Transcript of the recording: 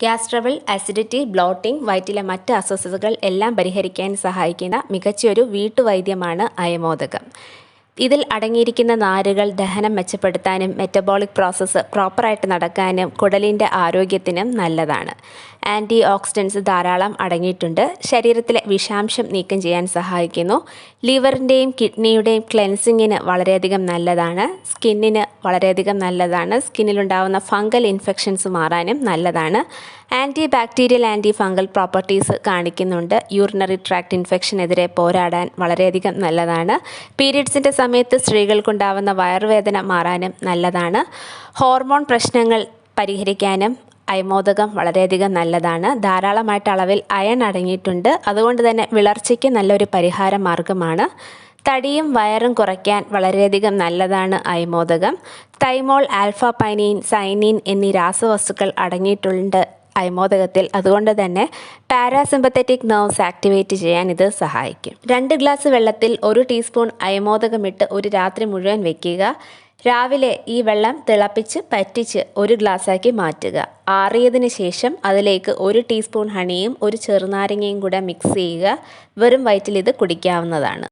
Gas trouble acidity blotting വയറ്റിലെ മറ്റ് അസ്വസ്ഥതകൾ എല്ലാം പരിഹരിക്കാൻ സഹായിക്കുന്ന മികച്ചൊരു വീട്ടുവൈദ്യമാണ് അയമോദകം. ഇതിൽ അടങ്ങിയിരിക്കുന്ന നാരുകൾ ദഹനം മെച്ചപ്പെടുത്താനും മെറ്റബോളിക് പ്രോസസ്സ് പ്രോപ്പറായിട്ട് നടക്കാനും കുടലിന്റെ ആരോഗ്യത്തിനും നല്ലതാണ്. ആന്റി ഓക്സിഡൻസ് ധാരാളം അടങ്ങിയിട്ടുണ്ട്. ശരീരത്തിലെ വിഷാംശം നീക്കം ചെയ്യാൻ സഹായിക്കുന്നു. ലിവറിന്റെയും കിഡ്നിയുടെയും ക്ലെൻസിങ്ങിന് വളരെയധികം നല്ലതാണ്. സ്കിന്നിന് വളരെയധികം നല്ലതാണ്. സ്കിന്നിലുണ്ടാവുന്ന ഫംഗൽ ഇൻഫെക്ഷൻസ് മാറാനും നല്ലതാണ്. Anti bacterial anti fungal properties കാണിക്കുന്നുണ്ട്. യൂറിനറി ട്രാക്ട് ഇൻഫെക്ഷനെതിരെ പോരാടാൻ വളരെയധികം നല്ലതാണ്. പീരീഡ്സിന്റെ സമയത്ത് സ്ത്രീകൾക്കുണ്ടാവുന്ന വയറുവേദന മാറാനും നല്ലതാണ്. ഹോർമോൺ പ്രശ്നങ്ങൾ പരിഹരിക്കാനും അയമോദകം വളരെയധികം നല്ലതാണ്. ധാരാളമായിട്ട് അളവിൽ അയൺ അടങ്ങിയിട്ടുണ്ട്. അതുകൊണ്ട് തന്നെ വിളർച്ചയ്ക്ക് നല്ലൊരു പരിഹാര മാർഗമാണ്. തടിയും വയറും കുറയ്ക്കാൻ വളരെയധികം നല്ലതാണ് അയമോദകം. തൈമോൾ ആൽഫ പൈനീൻ സൈനീൻ എന്നീ രാസവസ്തുക്കൾ അടങ്ങിയിട്ടുണ്ട് അയമോദകത്തിൽ അതുകൊണ്ട് തന്നെ പാരാസിമ്പത്തറ്റിക് നെർവ്സ് ആക്ടിവേറ്റ് ചെയ്യാൻ ഇത് സഹായിക്കും. രണ്ട് ഗ്ലാസ് വെള്ളത്തിൽ ഒരു ടീസ്പൂൺ അയമോദകമിട്ട് ഒരു രാത്രി മുഴുവൻ വെക്കുക. രാവിലെ ഈ വെള്ളം തിളപ്പിച്ച് പറ്റിച്ച് ഒരു ഗ്ലാസ്സാക്കി മാറ്റുക. ആറിയതിന് ശേഷം അതിലേക്ക് ഒരു ടീസ്പൂൺ ഹണിയും ഒരു ചെറുനാരങ്ങയും കൂടെ മിക്സ് ചെയ്യുക. വെറും വയറ്റിൽ ഇത് കുടിക്കാവുന്നതാണ്.